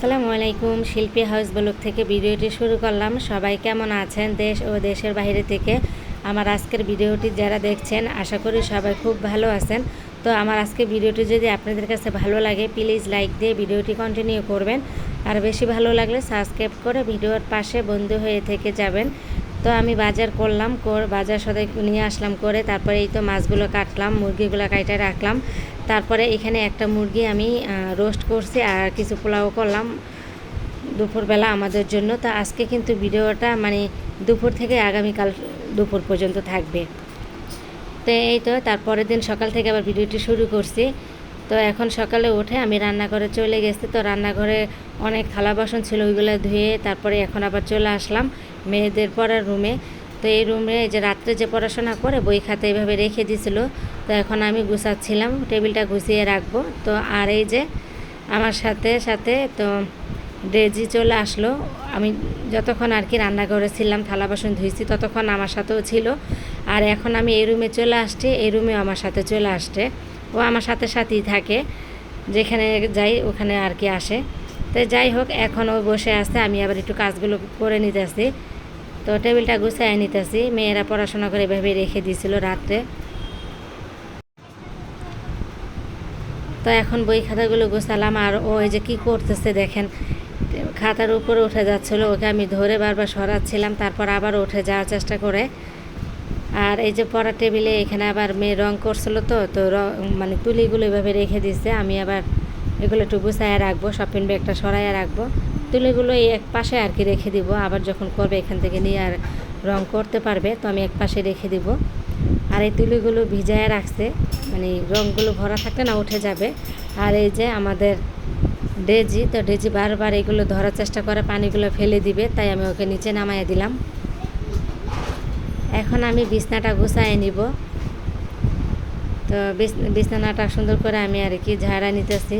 আসসালামু আলাইকুম, শিল্পী হাউস ব্লক থেকে ভিডিওটি শুরু করলাম। সবাই কেমন আছেন দেশ ও দেশের বাইরে থেকে? আমার আজকের ভিডিওটি যারা দেখছেন, আশা করি সবাই খুব ভালো আছেন। তো আমার আজকে ভিডিওটি যদি আপনাদের কাছে ভালো লাগে প্লিজ লাইক দিয়ে ভিডিওটি কন্টিনিউ করবেন। আর বেশি ভালো লাগলে সাবস্ক্রাইব করে ভিডিওর পাশে বন্ধু হয়ে থেকে যাবেন। তো আমি বাজার করলাম, কর, বাজার সদাই নিয়ে আসলাম করে, তারপরে এই তো মাছগুলো কাটলাম, মুরগিগুলো কাইটে রাখলাম। তারপরে এখানে একটা মুরগি আমি রোস্ট করছি আর কিছু পোলাও করলাম দুপুরবেলা আমাদের জন্য। তো আজকে কিন্তু ভিডিওটা মানে দুপুর থেকে আগামীকাল দুপুর পর্যন্ত থাকবে। তো এই তো, তারপরের দিন সকাল থেকে আবার ভিডিওটি শুরু করছি। তো এখন সকালে উঠে আমি রান্নাঘরে চলে গেছি। তো রান্নাঘরে অনেক থালা বাসন ছিল, ওইগুলো ধুয়ে তারপরে এখন আবার চলে আসলাম মেয়েদের পড়ার রুমে তো এই রুমে যে রাত্রে যে পড়াশোনা করে, বই খাতা এইভাবে রেখে দিছিল। তো এখন আমি গুছাচ্ছিলাম, টেবিলটা গুছিয়ে রাখব। তো আর এই যে আমার সাথে সাথে তো ডেজি চলে আসলো। আমি যতক্ষণ আর কি রান্নাঘরে ছিলাম, থালা বাসন ধুইছি, ততক্ষণ আমার সাথেও ছিল। আর এখন আমি এই রুমে চলে আসছি, এই রুমেও আমার সাথে চলে আসছে। ও আমার সাথে সাথেই থাকে। যেখানে যাই, ওখানে আর কি আসে। তো যাই হোক এখন ও বসে আছে। আমি আবার একটু কাজগুলো করে নিতেছি। তো টেবিলটা গুছিয়ে নিতেছি। মেয়েরা পড়াশোনা করে এভাবে রেখে দিয়েছিল রাত্রে। তো এখন বই খাতাগুলো গোছালাম। আর ও এই যে কি করতেছে দেখেন, খাতার উপরে উঠে যাচ্ছিল। ওকে আমি ধরে বারবার সরাচ্ছিলাম। তারপর আবার উঠে যাওয়ার চেষ্টা করে। আর এই যে পড়ার টেবিলে এখানে আবার মেয়ে রং করছিল তো তো মানে তুলিগুলো এভাবে রেখে দিচ্ছে আমি আবার এগুলো একটু গুছাইয়ে রাখব শপিং ব্যাগটা সরাইয়া রাখব। তুলিগুলো এই এক পাশে আর কি রেখে দিব, আবার যখন করবে এখান থেকে নিয়ে আর রং করতে পারবে, তো আমি এক পাশে রেখে দিব। আর এই তুলিগুলো ভিজায় রাখছে মানে রঙগুলো ভরা থাকলে না উঠে যাবে। আর এই যে আমাদের ডেজি, তো ডেজি বারবার এগুলো ধরার চেষ্টা করে, পানিগুলো ফেলে দিবে, তাই আমি ওকে নিচে নামাইয়ে দিলাম। এখন আমি বিছনাটা গুছাই নিব। তো বিছানাটা সুন্দর করে আমি আর কি ঝাড়া নিতেছি।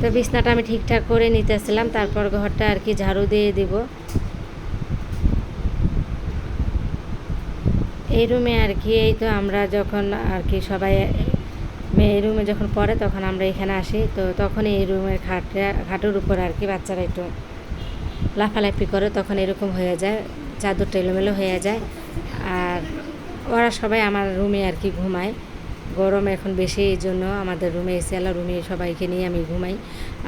তো বিছনাটা আমি ঠিকঠাক করে নিতেছিলাম, তারপর ঘরটা আর কি ঝাড়ু দিয়ে দিব। এই রুমে আর কি, এই তো আমরা যখন আর কি সবাই মেয়ে এই রুমে যখন পড়ে তখন আমরা এখানে আসি। তো তখন এই রুমের খাটে খাটের উপর আর কি বাচ্চারা একটু লাফালাফি করে তখন এরকম হয়ে যায়, চাদরটা এলোমেলো হয়ে যায়। আর ওরা সবাই আমার রুমে আর কি ঘুমায়। গরম এখন বেশি, এই জন্য আমাদের রুমে এসে আলা রুমে সবাইকে নিয়ে আমি ঘুমাই।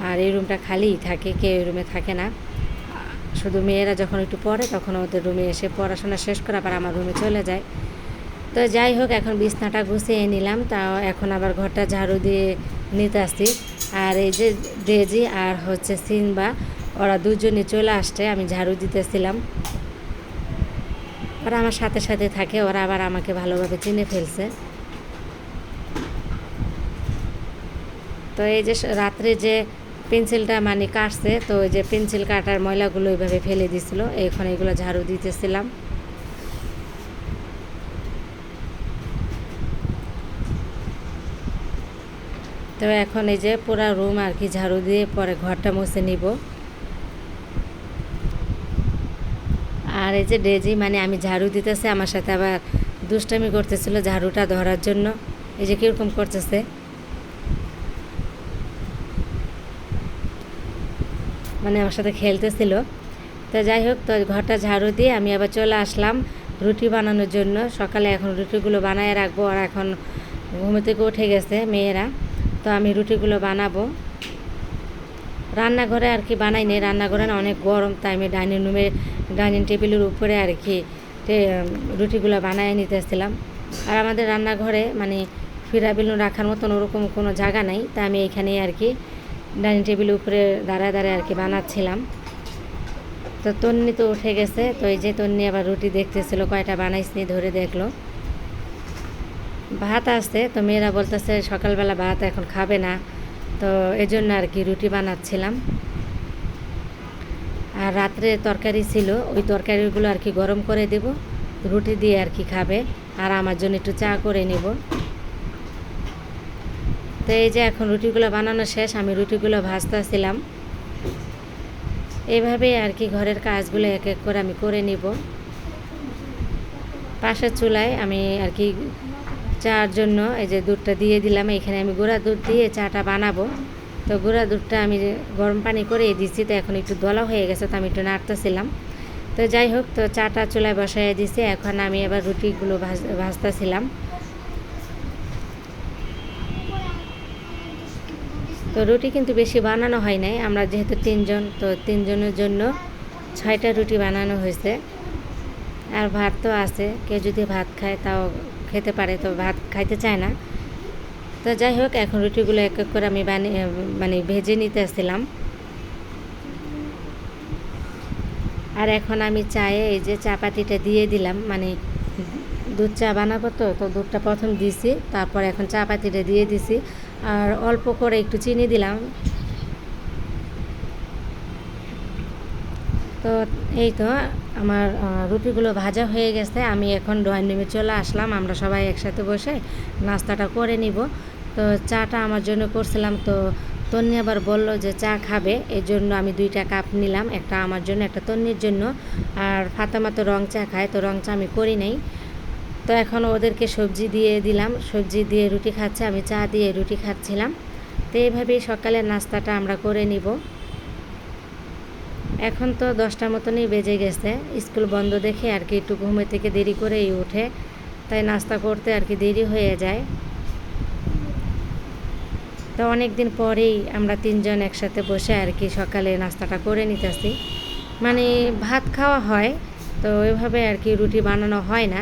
আর এই রুমটা খালিই থাকে, কেউ এই রুমে থাকে না। শুধু মেয়েরা যখন একটু পড়ে, তখন ওদের রুমে এসে পড়াশোনা শেষ করে আবার আমার রুমে চলে যায়। তো যাই হোক, এখন বিছনাটা গুছিয়ে নিলাম। তাও এখন আবার ঘরটা ঝাড়ু দিয়ে নিতে আসছি আর এই যে ডেজি আর হচ্ছে সিনবা ওরা দুজনে চলে আসছে, আমি ঝাড়ু দিতেছিলাম। ওরা আমার সাথে সাথে থাকে, ওরা আবার আমাকে ভালোভাবে চিনে ফেলছে। তো এই যে রাত্রে যে পেন্সিলটা মানে কাটছে, তো ওই যে পেন্সিল কাটার ময়লাগুলো ওইভাবে ফেলে দিছিল, এখন এগুলো ঝাড়ু দিতেছিলাম। তো এখন এই যে পুরা রুম আর কি ঝাড়ু দিয়ে পরে ঘরটা মুছে নিব। আর এই যে ডেজি মানে আমি ঝাড়ু দিতেছে, আমার সাথে আবার দুষ্টামি করতেছিল ঝাড়ুটা ধরার জন্য। এই যে কীরকম করতেছে? মানে আমার সাথে খেলতেছিল। তো যাই হোক, তো ঘরটা ঝাড়ু দিয়ে আমি আবার চলে আসলাম রুটি বানানোর জন্য। সকালে এখন রুটিগুলো বানায় রাখব, আর এখন ঘুম থেকে উঠে গেছে মেয়েরা। তো আমি রুটিগুলো বানাবো। রান্নাঘরে আর কি বানাই নি রান্নাঘরে না অনেক গরম তাই আমি ডাইনিং রুমে ডাইনিং টেবিলের উপরে আর কি রুটিগুলো বানায় নিতেছিলাম। আর আমাদের রান্নাঘরে মানে ফিরা বেলুন রাখার মতন ওরকম কোনো জায়গা নেই তাই আমি এখানেই আর কি ডাইনিং টেবিলের উপরে দাঁড়ায় দাঁড়ায় আর কি বানাচ্ছিলাম। তো তন্নি তো উঠে গেছে, তো এই যে তন্নি আবার রুটি দেখতেছিল, কয়টা বানাইসনি ধরে দেখল। ভাত আসছে তো মেয়েরা বলতেছে সকালবেলা ভাত এখন খাবে না। তো এজন্য আর কি রুটি বানাচ্ছিলাম। আর রাত্রে তরকারি ছিল, ওই তরকারিগুলো আর কি গরম করে দেব, রুটি দিয়ে আর কি খাবে, আর আমার জন্য একটু চা করে নেব। তো এই যে এখন রুটিগুলো বানানো শেষ, আমি রুটিগুলো ভাজতেছিলাম। এইভাবে আর কি ঘরের কাজগুলো এক এক করে আমি করে নিব। পাশের চুলায় আমি আর কি চার জন্য এই যে দুধটা দিয়ে দিলাম, এখানে আমি গুঁড়া দুধ দিয়ে চাটা বানাবো। তো গুঁড়া দুধটা আমি গরম পানি করে দিচ্ছি তো এখন একটু দলা হয়ে গেছে, তো আমি একটু নাড়তেছিলাম। তো যাই হোক, তো চাটা চুলায় বসাই দিছি, এখন আমি এবার রুটিগুলো ভাজ, ভাজতেছিলাম। তো রুটি কিন্তু বেশি বানানো হয় নাই, আমরা যেহেতু তিনজন, তো তিনজনের জন্য ছয়টা রুটি বানানো হয়েছে। আর ভাত তো আছে, কেউ যদি ভাত খায় তাও খেতে পারে, তো ভাত খাইতে চায় না। তো যাই হোক, এখন রুটিগুলো এক এক করে আমি বানিয়ে মানে ভেজে নিতে আসছিলাম। আর এখন আমি চায়ে এই যে চা পাতিটা দিয়ে দিলাম মানে দুধ চা বানাবো তো তো দুধটা প্রথম দিছি, তারপর এখন চা পাতিটা দিয়ে দিছি। আর অল্প করে একটু চিনি দিলাম। তো এই তো আমার রুটিগুলো ভাজা হয়ে গেছে। আমি এখন ড্রয়িং রুমে চলে আসলাম, আমরা সবাই একসাথে বসে নাস্তাটা করে নিব। তো চাটা আমার জন্য করছিলাম, তো তন্নি আবার বলল যে চা খাবে এই জন্য আমি দুইটা কাপ নিলাম, একটা আমার জন্য, একটা তন্নির জন্য। আর ফাতামা তো রং চা খায়, তো রং চা আমি করি নাই। তো এখন ওদেরকে সবজি দিয়ে দিলাম, সবজি দিয়ে রুটি খাচ্ছে, আমি চা দিয়ে রুটি খাচ্ছিলাম। তো এইভাবেই সকালের নাস্তাটা আমরা করে নিব। এখন তো দশটার মতনই বেজে গেছে। স্কুল বন্ধ দেখে আর কি একটু ঘুমে থেকে দেরি করেই উঠে, তাই নাস্তা করতে আর কি দেরি হয়ে যায়। তো অনেক দিন পরেই আমরা তিনজন একসাথে বসে আর কি সকালে নাস্তাটা করে নিতেছি। মানে ভাত খাওয়া হয়, তো ওইভাবে আর কি রুটি বানানো হয় না।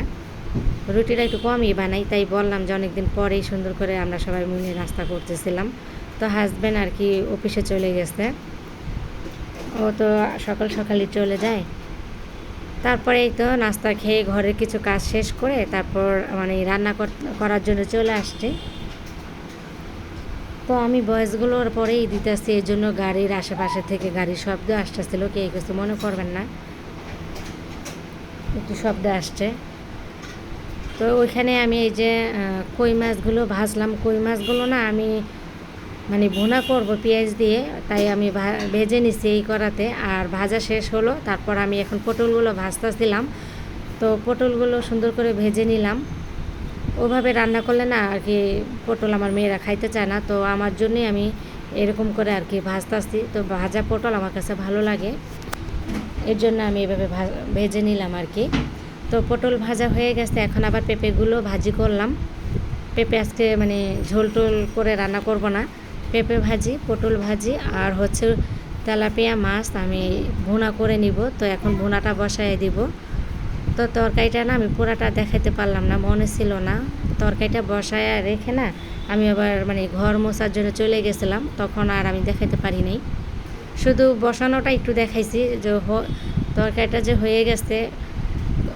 রুটিটা একটু কমই বানাই, তাই বললাম যে অনেকদিন পরেই সুন্দর করে আমরা সবাই মিলে নাস্তা করতেছিলাম। তো হাজব্যান্ড আর কি অফিসে চলে গেছে। ও তো সকাল সকালই চলে যায়। তারপরে তো নাস্তা খেয়ে ঘরের কিছু কাজ শেষ করে তারপর মানে রান্না কর- করার জন্য চলে আসছে। তো আমি বয়সগুলোর পরেই দিতেছি এই জন্য গাড়ির আশেপাশে থেকে গাড়ির শব্দ আসতেছিল কে কিছু মনে করবেন না। একটু শব্দ আসছে। তো ওইখানে আমি এই যে কই মাছগুলো ভাজলাম। কই মাছগুলো না আমি মানে ভুনা করব পেঁয়াজ দিয়ে, তাই আমি ভেজে নিছি এই করাতে আর ভাজা শেষ হলো, তারপর আমি এখন পটলগুলো ভাজতেছিলাম। তো পটলগুলো সুন্দর করে ভেজে নিলাম। ওভাবে রান্না করলে না আর কি পটল আমার মেয়েরা খাইতে চায় না। তো আমার জন্যই আমি এরকম করে আর কি ভাজতাছি। তো ভাজা পটল আমার কাছে ভালো লাগে। এর জন্য আমি এভাবে ভেজে নিলাম আর কি। তো পটল ভাজা হয়ে গেছে, এখন আবার পেঁপেগুলো ভাজি করলাম। পেঁপে আজকে মানে ঝোল টোল করে রান্না করব না। পেঁপে ভাজি, পটল ভাজি আর হচ্ছে তেলাপিয়া মাছ আমি ভুনা করে নিব। তো এখন ভুনাটা বসায় দিব। তো তরকারিটা না আমি পুরাটা দেখাতে পারলাম না, মনে ছিল না। তরকারিটা বসায় রেখে না আমি আবার মানে ঘর মোছার জন্য চলে গেছিলাম, তখন আর আমি দেখাতে পারি নাই। শুধু বসানোটা একটু দেখাইছি যে তরকারিটা যে হয়ে গেছে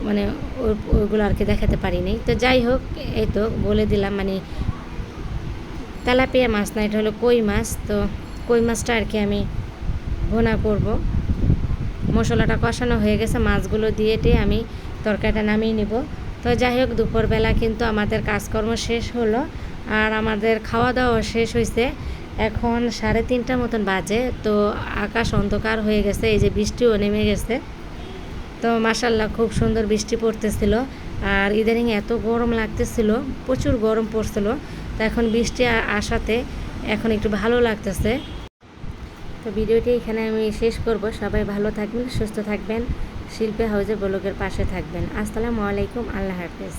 মানে ওই- ওইগুলো আর কি দেখাতে পারি পারিনি তো যাই হোক, এই তো বলে দিলাম মানে তেলাপিয়া মাছ না, এটা হলো কই মাছ, তো কই মাছটা আর কি আমি ভোনা করব। মশলাটা কষানো হয়ে গেছে, মাছগুলো দিয়ে টিয়ে আমি তরকারিটা নামিয়ে নিব। তো যাই হোক, দুপুরবেলা কিন্তু আমাদের কাজকর্ম শেষ হলো, আর আমাদের খাওয়া দাওয়া শেষ হয়েছে এখন সাড়ে তিনটা মতন বাজে, তো আকাশ অন্ধকার হয়ে গেছে, এই যে বৃষ্টিও নেমে গেছে। তো মাসাল্লাহ খুব সুন্দর বৃষ্টি পড়তেছিল, আর ইদানিং এত গরম লাগতেছিল, প্রচুর গরম পড়ছিল। তো এখন বৃষ্টি আসাতে এখন একটু ভালো লাগতেছে। তো ভিডিওটি এখানে আমি শেষ করব। সবাই ভালো থাকবেন, সুস্থ থাকবেন। শিল্পী হাউজে ব্লগের পাশে থাকবেন। আসসালামু আলাইকুম, আল্লাহ হাফেজ।